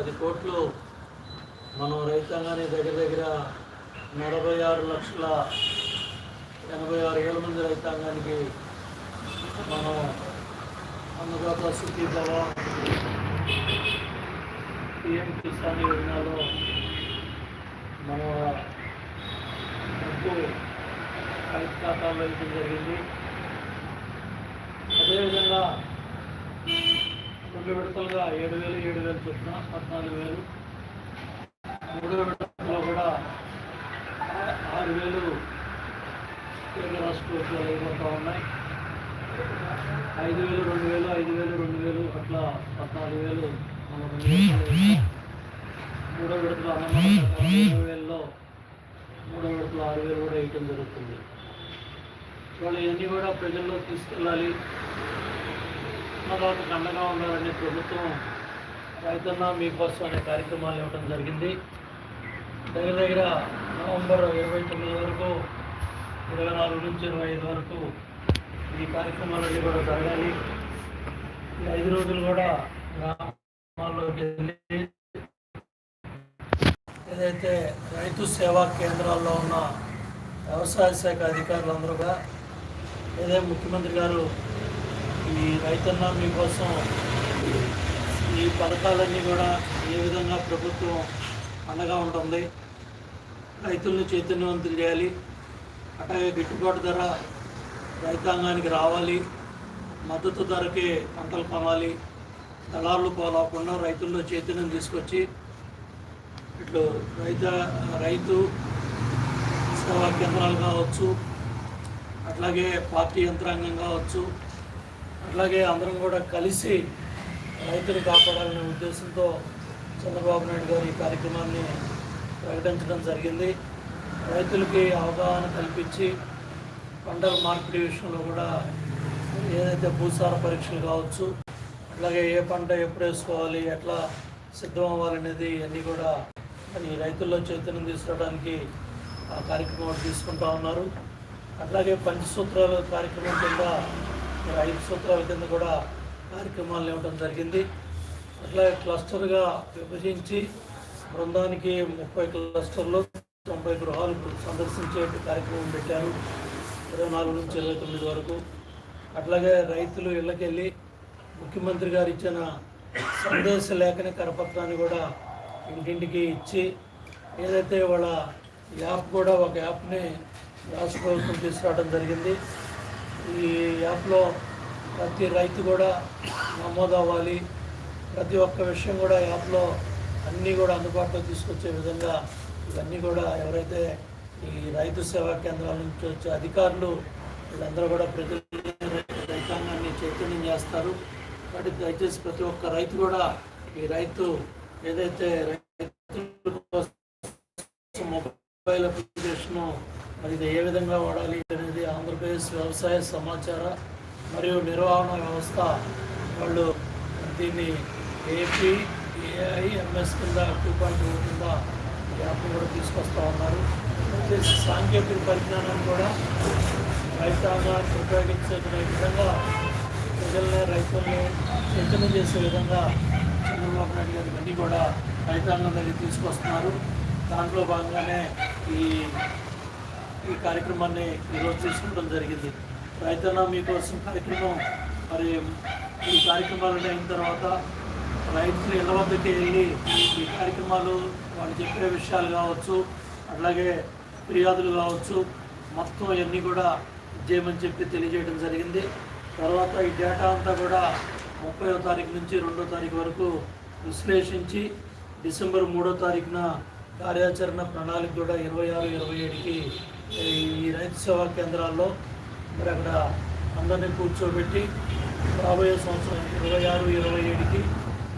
పది కోట్లు మనం రైతాంగాన్ని దగ్గర దగ్గర నలభై ఆరు లక్షల ఎనభై ఆరు వేల మంది రైతాంగానికి మనం అన్నదాత సుఖీ భవ పిఎం కిసాన్ యోజనలో మన డబ్బు రైతు ఖాతాలో ఇవ్వడం జరిగింది. అదేవిధంగా రెండు విడతలుగా ఏడు వేలు ఏడు వేలు చొప్పున పద్నాలుగు వేలు. మూడో విడతలో కూడా ఆరు వేలు కేంద్ర రాష్ట్ర ప్రభుత్వాలు అయిపోతూ ఉన్నాయి. ఐదు వేలు రెండు వేలు ఐదు వేలు రెండు వేలు అట్లా పద్నాలుగు వేలు రెండు మూడో విడతలో అన్నమాట వేలలో మూడో విడతలో ఆరు వేలు కూడా వేయటం జరుగుతుంది. వాళ్ళు ఇవన్నీ కూడా ప్రజల్లో తీసుకెళ్ళాలి. అన్నదాతకు అండగా ఉండాలనే ప్రభుత్వం రైతన్న మీకోసం అనే కార్యక్రమాలు ఇవ్వడం జరిగింది. దగ్గర దగ్గర నవంబర్ ఇరవై తొమ్మిది వరకు ఇరవై నాలుగు నుంచి ఇరవై ఐదు వరకు ఈ కార్యక్రమాలన్నీ కూడా జరగాలి. ఈ ఐదు రోజులు కూడా గ్రామాల్లోకి వెళ్ళి ఏదైతే రైతు సేవా కేంద్రాల్లో ఉన్న వ్యవసాయ శాఖ అధికారులందరూ కూడా ఏదైతే ముఖ్యమంత్రి గారు ఈ రైతన్న మీకోసం ఈ పథకాలన్నీ కూడా ఏ విధంగా ప్రభుత్వం అండగా ఉంటుంది రైతులను చైతన్యవంతులు చేయాలి అట్లాగే గిట్టుబాటు ధర రైతాంగానికి రావాలి మద్దతు ధరకే పంటలు కొనాలి దళారులు పోలాకుండా రైతుల్లో చైతన్యం తీసుకొచ్చి ఇట్లు రైత రైతు సేవా కేంద్రాలు కావచ్చు అట్లాగే పార్టీ యంత్రాంగం కావచ్చు అట్లాగే అందరం కూడా కలిసి రైతులు కాపాడాలనే ఉద్దేశంతో చంద్రబాబు నాయుడు గారు ఈ కార్యక్రమాన్ని ప్రకటించడం జరిగింది. రైతులకి అవగాహన కల్పించి పంటల మార్పిడి విషయంలో కూడా ఏదైతే భూసార పరీక్షలు కావచ్చు అట్లాగే ఏ పంట ఎప్పుడు వేసుకోవాలి ఎట్లా సిద్ధం అవ్వాలనేది అన్నీ కూడా మరి రైతుల్లో చైతన్యం తీసుకురావడానికి ఆ కార్యక్రమం తీసుకుంటా ఉన్నారు. అట్లాగే పంచసూత్రాల కార్యక్రమం కింద మరి ఐదు సూత్రాల కింద కూడా కార్యక్రమాలు ఇవ్వడం జరిగింది. అట్లాగే క్లస్టర్గా విభజించి బృందానికి ముప్పై క్లస్టర్లు తొంభై గృహాలు సందర్శించే కార్యక్రమం పెట్టారు. ఇరవై నాలుగు నుంచి ఇరవై తొమ్మిది వరకు. అట్లాగే రైతులు ఇళ్ళకెళ్ళి ముఖ్యమంత్రి గారు ఇచ్చిన సందేశ లేఖని కరపత్రాన్ని కూడా ఇంటింటికి ఇచ్చి ఏదైతే వాళ్ళ యాప్ కూడా ఒక యాప్ని రాష్ట్ర ప్రభుత్వం తీసుకురావడం జరిగింది. ఈ యాప్లో ప్రతి రైతు కూడా నమోదు అవ్వాలి ప్రతి ఒక్క విషయం కూడా యాప్లో అన్నీ కూడా అందుబాటులో తీసుకొచ్చే విధంగా ఇవన్నీ కూడా ఎవరైతే ఈ రైతు సేవా కేంద్రాల నుంచి వచ్చే అధికారులు వీళ్ళందరూ కూడా ప్రజలు రైతాంగాన్ని చైతన్యం చేస్తారు. కాబట్టి దయచేసి ప్రతి ఒక్క రైతు కూడా ఈ రైతు ఏదైతే రైతు మొబైల్ అప్లికేషన్ మరి ఇది ఏ విధంగా వాడాలి అనేది ఆంధ్రప్రదేశ్ వ్యవసాయ సమాచార మరియు నిర్వహణ వ్యవస్థ వాళ్ళు దీన్ని ఏపీ ఏఐ ఎంఎస్ కింద టూ పాయింట్ ఓ కింద యాప్ కూడా తీసుకొస్తా ఉన్నారు. సాంకేతిక పరిజ్ఞానాన్ని కూడా రైతాంగాన్ని ఉపయోగించే విధంగా ప్రజల్ని రైతుల్ని చైతన్యం చేసే విధంగా చంద్రబాబు నాయుడు గారు ఇవన్నీ కూడా రైతాంగం దగ్గర తీసుకొస్తున్నారు. దాంట్లో భాగంగానే ఈ ఈ కార్యక్రమాన్ని ఈరోజు తీసుకోవడం జరిగింది. రైతన్న మీకోసం కార్యక్రమం మరి ఈ కార్యక్రమాలు అయిన తర్వాత రైతులు ఇళ్ళ వద్దకి వెళ్ళి ఈ కార్యక్రమాలు వాళ్ళు చెప్పే విషయాలు కావచ్చు అట్లాగే ఫిర్యాదులు కావచ్చు మొత్తం ఇవన్నీ కూడా చేయమని చెప్పి తెలియజేయడం జరిగింది. తర్వాత ఈ డేటా అంతా కూడా ముప్పైవ తారీఖు నుంచి రెండో తారీఖు వరకు విశ్లేషించి డిసెంబర్ మూడో తారీఖున కార్యాచరణ ప్రణాళిక కూడా ఇరవై ఆరు ఇరవై ఏడుకి ఈ రైతు సేవా కేంద్రాల్లో మరి అక్కడ అందరినీ కూర్చోబెట్టి రాబోయే సంవత్సరం ఇరవై ఆరు ఇరవై ఏడుకి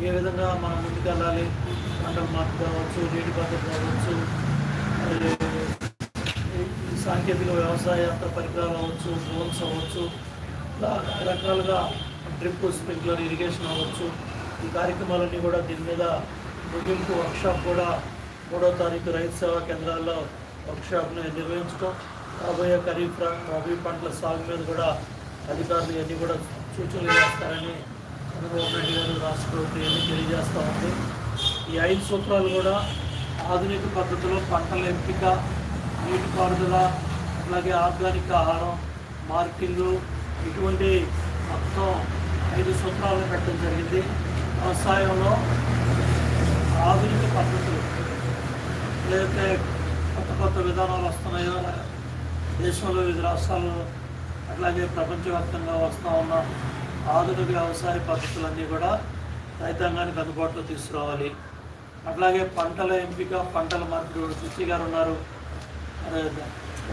ఏ విధంగా మనం ముందుకెళ్ళాలి? పంటల మార్పు కావచ్చు నీటి పద్ధతి కావచ్చు సాంకేతిక వ్యవసాయ యంత్ర పరికరాలు అవ్వచ్చు డ్రోన్స్ అవ్వచ్చు ఇలా రకరకాలుగా డ్రిప్ స్ప్రింక్లర్ ఇరిగేషన్ అవ్వచ్చు. ఈ కార్యక్రమాలన్నీ కూడా దీని మీద ముగింపు వర్క్షాప్ కూడా మూడో తారీఖు రైతు సేవా కేంద్రాల్లో వర్క్షాప్ను నిర్వహించడం రాబోయే ఖరీఫ్ రబీ పంటల సాగు మీద కూడా అధికారులు ఇవన్నీ కూడా సూచనలు చేస్తారని చంద్రబాబు నాయుడు గారు రాష్ట్ర ప్రభుత్వం ఇవన్నీ తెలియజేస్తూ ఉంది. ఈ ఐదు సూత్రాలు కూడా ఆధునిక పద్ధతిలో పంటల ఎంపిక నీటిపారుదల అలాగే ఆర్గానిక్ ఆహారం మార్కింగ్ ఇటువంటి మొత్తం ఐదు సూత్రాలను పెట్టడం జరిగింది. వ్యవసాయంలో ఆధునిక పద్ధతులు లేకపోతే కొత్త విధానాలు వస్తున్నాయో దేశంలో వివిధ రాష్ట్రాలు అట్లాగే ప్రపంచవ్యాప్తంగా వస్తూ ఉన్న ఆధునిక వ్యవసాయ పద్ధతులన్నీ కూడా రైతాంగానికి అందుబాటులో తీసుకురావాలి. అట్లాగే పంటల ఎంపిక పంటల మార్పిడి సుచి గారు ఉన్నారు.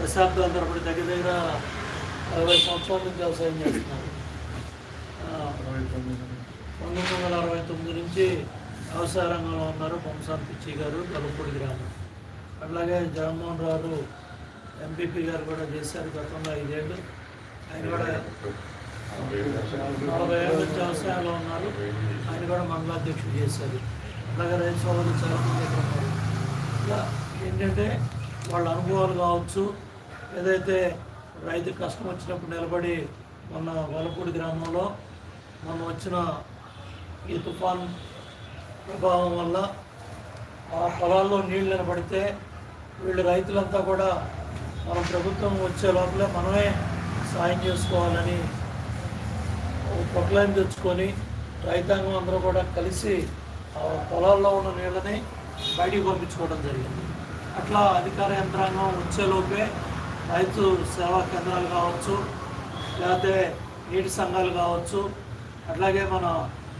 దశాబ్దాల తరబడి దగ్గర దగ్గర అరవై సంవత్సరాల నుంచి వ్యవసాయం చేస్తున్నారు. పంతొమ్మిది వందల అరవై తొమ్మిది నుంచి వ్యవసాయ రంగంలో ఉన్నారు బొమ్మసాని పిచ్చి గారు కలుపూడి గ్రామం. అట్లాగే జగన్మోహన్ రావు ఎంపీపీ గారు కూడా చేశారు గతంలో ఐదేళ్ళు. ఆయన కూడా నలభై ఏళ్ళ నుంచి వ్యవసాయంలో ఉన్నారు. ఆయన కూడా మండలాధ్యక్షుడు చేశారు. అట్లాగే రైతు సోదరులు చాలామంది ఉన్నారు. ఇలా ఏంటంటే వాళ్ళ అనుభవాలు కావచ్చు ఏదైతే రైతు కష్టం వచ్చినప్పుడు నిలబడి మొన్న వలపూడి గ్రామంలో మొన్న వచ్చిన ఈ తుఫాన్ ప్రభావం వల్ల ఆ పొలాల్లో నీళ్ళు నిలబడితే వీళ్ళు రైతులంతా కూడా మన ప్రభుత్వం వచ్చే లోపల మనమే సాయం చేసుకోవాలని ఒక ప్రొక్లైన్ తెచ్చుకొని రైతాంగం అందరూ కూడా కలిసి పొలాల్లో ఉన్న నీళ్ళని బయటికి పంపించుకోవడం జరిగింది. అట్లా అధికార యంత్రాంగం వచ్చేలోపే రైతు సేవా కేంద్రాలు కావచ్చు లేకపోతే నీటి సంఘాలు కావచ్చు అట్లాగే మన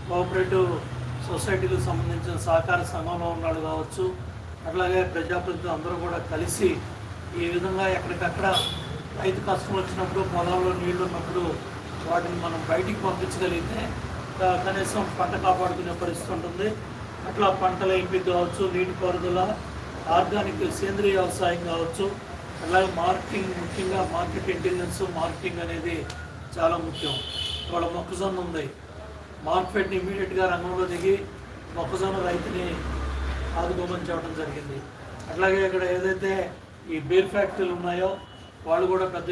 కోఆపరేటివ్ సొసైటీకి సంబంధించిన సహకార సంఘంలో ఉన్నాడు కావచ్చు అట్లాగే ప్రజాప్రతినిధులు అందరూ కూడా కలిసి ఈ విధంగా ఎక్కడికక్కడ రైతు కష్టం వచ్చినప్పుడు పొలంలో నీళ్ళు ఉన్నప్పుడు వాటిని మనం బయటికి పంపించగలిగితే కనీసం పంట కాపాడుకునే పరిస్థితి ఉంటుంది. అట్లా పంటల ఎంపిక కావచ్చు నీటిపారుదల ఆర్గానిక్ సేంద్రియ వ్యవసాయం కావచ్చు అలాగే మార్కెటింగ్ ముఖ్యంగా మార్కెట్ ఇంటెలిజెన్స్ మార్కెటింగ్ అనేది చాలా ముఖ్యం. ఇవాళ మొక్కజొన్న ఉంది. మార్కెట్ని ఇమీడియట్గా రంగంలో దిగి మొక్కజొన్న రైతుని ఆదుకోమని చెప్పడం జరిగింది. అట్లాగే ఇక్కడ ఏదైతే ఈ బీర్ ఫ్యాక్టరీలు ఉన్నాయో వాళ్ళు కూడా పెద్ద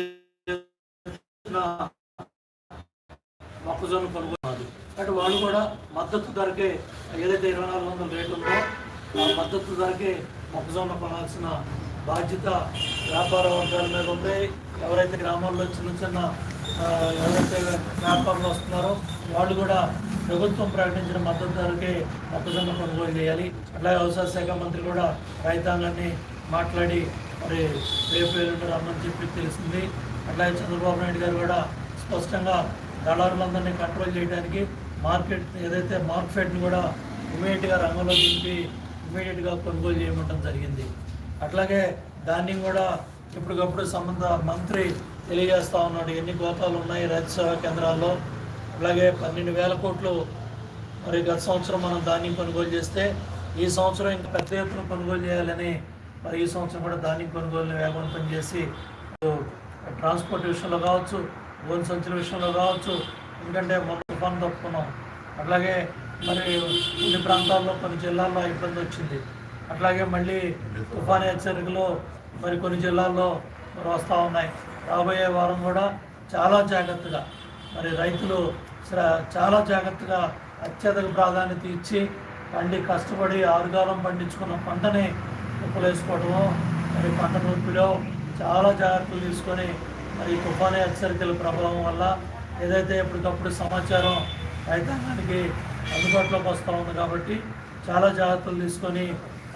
మొక్కజొన్న కొనుగోలు అంటే వాళ్ళు కూడా మద్దతు ధరకే ఏదైతే ఇరవై నాలుగు వందల రేటు ఉందో ఆ మద్దతు ధరకే మొక్కజొన్న కొనాల్సిన బాధ్యత వ్యాపార వర్గాల మీద ఉంది. ఎవరైతే గ్రామాల్లో చిన్న చిన్న ఎవరైతే వ్యాపారులు వస్తున్నారో వాళ్ళు కూడా ప్రభుత్వం ప్రకటించిన మద్దతు ధరకే మొక్కజొన్న కొనుగోలు చేయాలి. అట్లాగే వ్యవసాయ శాఖ మంత్రి కూడా రైతాంగాన్ని మాట్లాడి మరి రేపు ఎల్లుండి రమ్మని చెప్పి తెలిసింది. అట్లాగే చంద్రబాబు నాయుడు గారు కూడా స్పష్టంగా దళారులందరినీ కంట్రోల్ చేయడానికి మార్కెట్ ఏదైతే మార్కెట్ని కూడా ఇమీడియట్గా రంగంలో దింపి ఇమీడియట్గా కొనుగోలు చేయమంటం జరిగింది. అట్లాగే దాన్ని కూడా ఇప్పటికప్పుడు సంబంధ మంత్రి తెలియజేస్తూ ఉన్నాడు. ఎన్ని గోతాలు ఉన్నాయి రైతు సేవా కేంద్రాల్లో? అలాగే పన్నెండు వేల కోట్లు మరి గత సంవత్సరం మనం ధాన్యం కొనుగోలు చేస్తే ఈ సంవత్సరం ఇంకా పెద్ద ఎత్తున కొనుగోలు చేయాలని మరి ఈ సంవత్సరం కూడా ధాన్యం కొనుగోలు వేగవంతం చేసి ట్రాన్స్పోర్ట్ విషయంలో కావచ్చు గోన్ సంచుల విషయంలో కావచ్చు ఎందుకంటే మొన్న తుఫాన్ తప్పుకున్నాం. అట్లాగే మరి కొన్ని ప్రాంతాల్లో కొన్ని జిల్లాల్లో ఇబ్బంది వచ్చింది. అట్లాగే మళ్ళీ తుఫాన్ హెచ్చరికలు మరి కొన్ని జిల్లాల్లో మరి వస్తూ ఉన్నాయి. రాబోయే వారం కూడా చాలా జాగ్రత్తగా మరి రైతులు చాలా జాగ్రత్తగా అత్యధిక ప్రాధాన్యత ఇచ్చి పండి కష్టపడి ఆరుగాలం పండించుకున్న పంటని ఉప్పులేసుకోవడము మరి పంట నొప్పిలో చాలా జాగ్రత్తలు తీసుకొని మరి తుఫాని హెచ్చరికల ప్రభావం వల్ల ఏదైతే ఎప్పటికప్పుడు సమాచారం రైతాంగానికి అందుబాటులోకి వస్తూ ఉంది కాబట్టి చాలా జాగ్రత్తలు తీసుకొని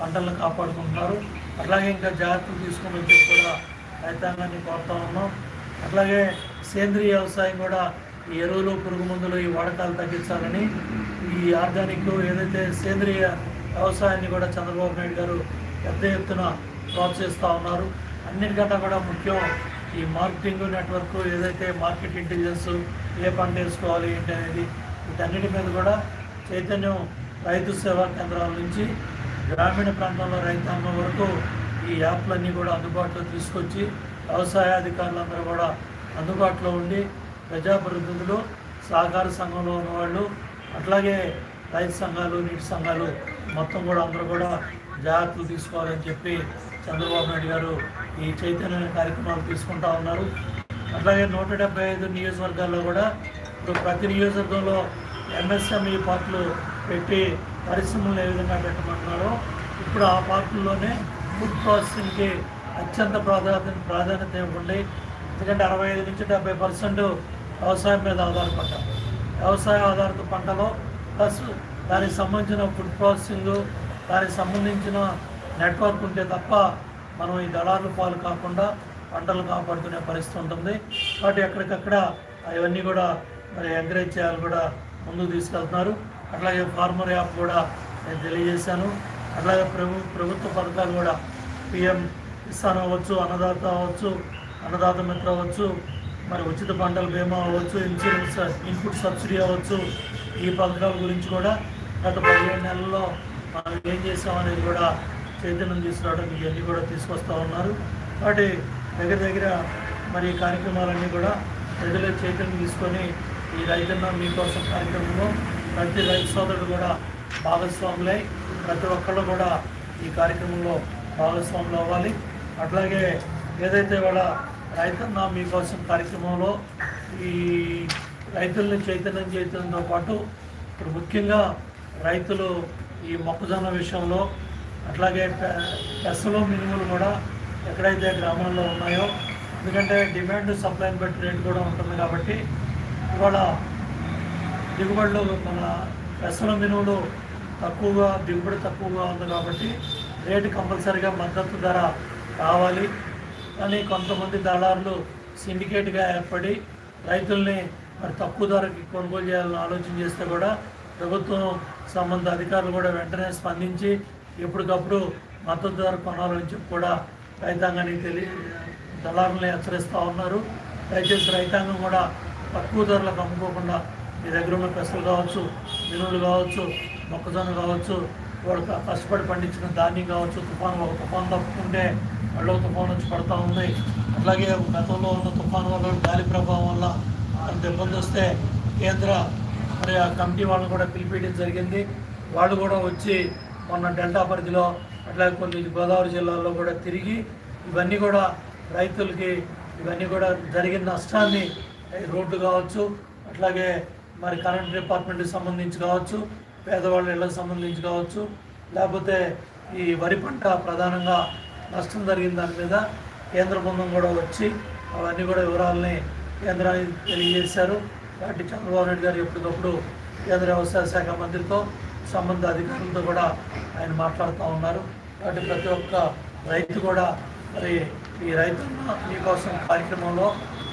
పంటలను కాపాడుకుంటున్నారు. అట్లాగే ఇంకా జాగ్రత్తలు తీసుకుని చెప్పి కూడా రైతాంగాన్ని కోరుతూ ఉన్నాం. అట్లాగే సేంద్రియ వ్యవసాయం కూడా ఈ ఎరువులు పురుగు మందులు ఈ వాడకాలు తగ్గించాలని ఈ ఆర్గానిక్ ఏదైతే సేంద్రియ వ్యవసాయాన్ని కూడా చంద్రబాబు నాయుడు గారు పెద్ద ఎత్తున ప్రోత్సహిస్తూ ఉన్నారు. అన్నిటికన్నా కూడా ముఖ్యం ఈ మార్కెటింగ్ నెట్వర్క్ ఏదైతే మార్కెట్ ఇంటెలిజెన్స్ ఏ పంట వేసుకోవాలి ఏంటి అనేది. వీటన్నిటి మీద కూడా చైతన్యం రైతు సేవా కేంద్రాల నుంచి గ్రామీణ ప్రాంతంలో రైతాంగం వరకు ఈ యాప్లన్నీ కూడా అందుబాటులో తీసుకొచ్చి వ్యవసాయ అధికారులందరూ కూడా అందుబాటులో ఉండి ప్రజాప్రతినిధులు సహకార సంఘంలో ఉన్నవాళ్ళు అట్లాగే రైతు సంఘాలు నీటి సంఘాలు మొత్తం కూడా అందరూ కూడా జాగ్రత్తలు తీసుకోవాలని చెప్పి చంద్రబాబు నాయుడు గారు ఈ చైతన్య కార్యక్రమాలు తీసుకుంటా ఉన్నారు. అట్లాగే నూట డెబ్బై ఐదు నియోజకవర్గాల్లో కూడా ఇప్పుడు ప్రతి నియోజకవర్గంలో ఎంఎస్ఎంఈ పార్టీలు పెట్టి పరిశ్రమలు ఏ విధంగా పెట్టమంటున్నారో ఇప్పుడు ఆ పార్కుల్లోనే ఫుడ్ ప్రాసెసింగ్కి అత్యంత ప్రాధాన్యత ప్రాధాన్యత ఇవ్వండి. ఎందుకంటే అరవై ఐదు నుంచి డెబ్బై పర్సెంట్ వ్యవసాయం మీద ఆధారపడ్డాం. వ్యవసాయ ఆధారిత పంటలో ప్లస్ దానికి సంబంధించిన ఫుడ్ ప్రాసెసింగ్ దానికి సంబంధించిన నెట్వర్క్ ఉంటే తప్ప మనం ఈ దళారుల పాలు కాకుండా పంటలు కాపాడుకునే పరిస్థితి ఉంటుంది. కాబట్టి ఎక్కడికక్కడ అవన్నీ కూడా మరి ఎంకరేజ్ చేయాలి కూడా ముందుకు తీసుకెళ్తున్నారు. అట్లాగే ఫార్మర్ యాప్ కూడా నేను తెలియజేశాను. అట్లాగే ప్రభు ప్రభుత్వ పథకాలు కూడా పిఎం కిసాన్ అవ్వచ్చు అన్నదాత అవ్వచ్చు అన్నదాత మిత్ర అవ్వచ్చు మరి ఉచిత పంటల బీమా అవ్వచ్చు ఇన్సూరెన్స్ ఇన్పుట్ సబ్సిడీ అవ్వచ్చు ఈ పథకాల గురించి కూడా గత పదిహేను నెలల్లో మనం ఏం చేసామనేది కూడా చైతన్యం తీసుకురావడం ఇవన్నీ కూడా తీసుకొస్తూ ఉన్నారు. కాబట్టి దగ్గర దగ్గర మరి ఈ కార్యక్రమాలన్నీ కూడా ప్రజల చైతన్యం తీసుకొని ఈ రైతన్న మీకోసం కార్యక్రమంలో ప్రతి రైతు సోదరుడు కూడా భాగస్వాములై ప్రతి ఒక్కళ్ళు కూడా ఈ కార్యక్రమంలో భాగస్వాములు అవ్వాలి. అట్లాగే ఏదైతే వాళ్ళ రైతన్న మీకోసం కార్యక్రమంలో ఈ రైతులను చైతన్యం చేయడంతో పాటు ఇప్పుడు ముఖ్యంగా రైతులు ఈ మొక్కజొన్న విషయంలో అట్లాగే పెసలు మినుములు కూడా ఎక్కడైతే గ్రామాల్లో ఉన్నాయో ఎందుకంటే డిమాండ్ సప్లైని బట్టి రేట్ కూడా ఉంటుంది కాబట్టి ఇవాళ దిగుబడులు మన పెసల మినుములు తక్కువగా దిగుబడి తక్కువగా ఉంది కాబట్టి రేటు కంపల్సరిగా మద్దతు ధర కావాలి కానీ కొంతమంది దళారులు సిండికేట్గా ఏర్పడి రైతుల్ని మరి తక్కువ ధరకి కొనుగోలు చేయాలని ఆలోచన చేస్తే కూడా ప్రభుత్వం సంబంధ అధికారులు కూడా వెంటనే స్పందించి ఎప్పటికప్పుడు మద్దతు ధర కొనాలని చెప్పి కూడా రైతాంగానికి తెలియ దళారుల్ని హెచ్చరిస్తూ ఉన్నారు. దయచేసి రైతాంగం కూడా తక్కువ ధరలకు అమ్ముకోకుండా మీ దగ్గర ఉన్న పెసలు కావచ్చు మినువులు కావచ్చు మొక్కజొన్న కావచ్చు వాళ్ళు కష్టపడి పండించిన ధాన్యం కావచ్చు తుఫాను ఒక తుఫాను తప్పుకుంటే మళ్ళీ తుఫాను వచ్చి పడతా ఉంది. అట్లాగే గతంలో ఉన్న తుఫాను వల్ల గాలి ప్రభావం వల్ల అంత ఇబ్బంది వస్తే కేంద్ర మరి ఆ కమిటీ వాళ్ళని కూడా పిలిపించడం జరిగింది. వాళ్ళు కూడా వచ్చి మొన్న డెల్టా పరిధిలో అట్లాగే కొన్ని గోదావరి జిల్లాల్లో కూడా తిరిగి ఇవన్నీ కూడా రైతులకి ఇవన్నీ కూడా జరిగిన నష్టాన్ని రోడ్డు కావచ్చు అట్లాగే మరి కరెంట్ డిపార్ట్మెంట్కి సంబంధించి కావచ్చు పేదవాళ్ళ ఇళ్ళకి సంబంధించి కావచ్చు లేకపోతే ఈ వరి పంట ప్రధానంగా నష్టం జరిగిన దాని మీద కేంద్ర బృందం కూడా వచ్చి అవన్నీ కూడా వివరాలని కేంద్రానికి తెలియజేశారు. వాటి చంద్రబాబు నాయుడు గారు ఎప్పటికప్పుడు కేంద్ర వ్యవసాయ శాఖ మంత్రితో సంబంధ అధికారులతో కూడా ఆయన మాట్లాడుతూ ఉన్నారు. కాబట్టి ప్రతి ఒక్క రైతు కూడా మరి ఈ రైతున్న మీకోసం కార్యక్రమంలో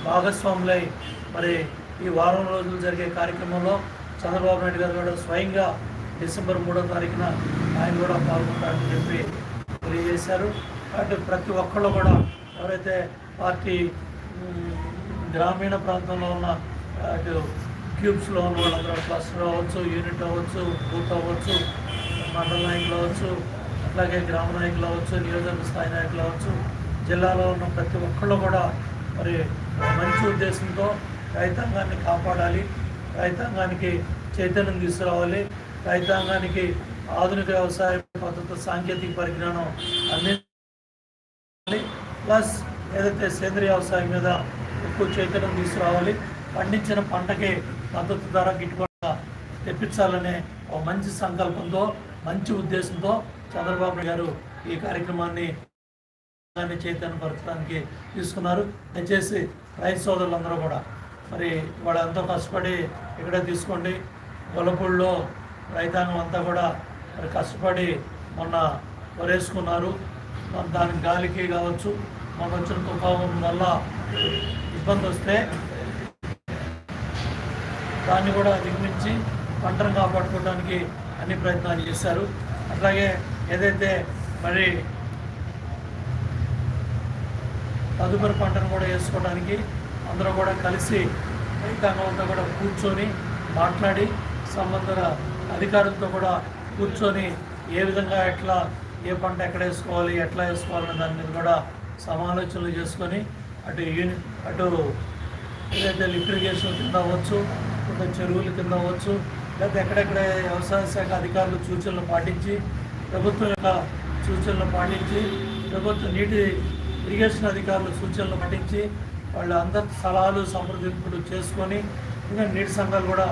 భాగస్వాములై మరి ఈ వారం రోజులు జరిగే కార్యక్రమంలో చంద్రబాబు నాయుడు గారు కూడా స్వయంగా డిసెంబర్ మూడో తారీఖున ఆయన కూడా పాల్గొంటారని చెప్పి తెలియజేశారు. అంటే ప్రతి ఒక్కళ్ళు కూడా ఎవరైతే పార్టీ గ్రామీణ ప్రాంతంలో ఉన్న అటు క్యూబ్స్లో ఉన్న వాళ్ళందరూ క్లస్టర్ అవ్వచ్చు యూనిట్ అవ్వచ్చు బూత్ అవ్వచ్చు మండల నాయకులు అవ్వచ్చు అట్లాగే గ్రామ నాయకులు అవ్వచ్చు నియోజకవర్గ స్థాయి నాయకులు అవ్వచ్చు జిల్లాలో ఉన్న ప్రతి ఒక్కళ్ళు కూడా మరి మంచి ఉద్దేశంతో రైతాంగాన్ని కాపాడాలి రైతాంగానికి చైతన్యం తీసుకురావాలి రైతాంగానికి ఆధునిక వ్యవసాయ పద్ధతి సాంకేతిక పరిజ్ఞానం అందించాలి. ప్లస్ ఏదైతే సేంద్రియ వ్యవసాయం మీద ఎక్కువ చైతన్యం తీసుకురావాలి పండించిన పంటకి మద్దతు ధర గిట్టుబాటుగా తెప్పించాలనే ఒక మంచి సంకల్పంతో మంచి ఉద్దేశంతో చంద్రబాబు గారు ఈ కార్యక్రమాన్ని చైతన్యపరచడానికి తీసుకున్నారు. దయచేసి రైతు సోదరులందరూ కూడా మరి వాళ్ళు ఎంతో కష్టపడి ఇక్కడే తీసుకోండి. గొల్లపూడిలో రైతాంగం అంతా కూడా మరి కష్టపడి మొన్న వరేసుకున్నారు. దాని గాలికి కావచ్చు. మాకు వచ్చిన తుఫాను వల్ల ఇబ్బంది వస్తే దాన్ని కూడా అధిగమించి పంటను కాపాడుకోవడానికి అన్ని ప్రయత్నాలు చేశారు. అట్లాగే ఏదైతే మరి తదుపరి పంటను కూడా వేసుకోవడానికి అందరూ కూడా కలిసి రైతాంగంతో కూడా కూర్చొని మాట్లాడి సంబంధ అధికారులతో కూడా కూర్చొని ఏ విధంగా ఎట్లా ఏ పంట ఎక్కడ వేసుకోవాలి ఎట్లా వేసుకోవాలనే దాని మీద కూడా సమాలోచనలు చేసుకొని అటు యూని అటు ఏదైతే లిఫ్ట్ ఇరిగేషన్ కింద అవ్వచ్చు కొంత చెరువుల కింద అవ్వచ్చు లేకపోతే ఎక్కడెక్కడ వ్యవసాయ శాఖ అధికారులు సూచనలు పాటించి ప్రభుత్వం యొక్క సూచనలు పాటించి ప్రభుత్వ నీటి ఇరిగేషన్ అధికారులు సూచనలు పాటించి వాళ్ళ అందరి సలహాలు సంప్రదింపులు చేసుకొని ఇంకా నీటి సంఘాలు కూడా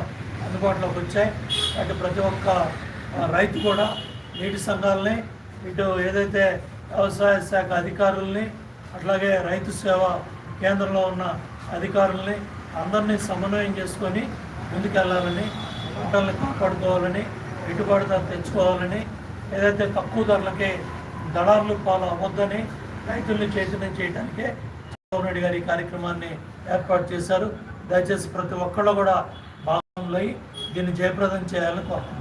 అందుబాటులోకి వచ్చాయి. అంటే ప్రతి ఒక్క రైతు కూడా నీటి సంఘాలని ఇటు ఏదైతే వ్యవసాయ శాఖ అధికారుల్ని అట్లాగే రైతు సేవ కేంద్రంలో ఉన్న అధికారుల్ని అందరినీ సమన్వయం చేసుకొని ముందుకెళ్ళాలని పంటలను కాపాడుకోవాలని గిట్టుబాటు ధర తెచ్చుకోవాలని ఏదైతే తక్కువ ధరలకి దళారులు పాలు అవ్వద్దని రైతుల్ని చైతన్యం చేయడానికే చంద్రబాబు నాయుడు గారి ఈ కార్యక్రమాన్ని ఏర్పాటు చేశారు. దయచేసి ప్రతి ఒక్కళ్ళు కూడా భాగంలో దీన్ని జయప్రదం చేయాలని కోరుతున్నాను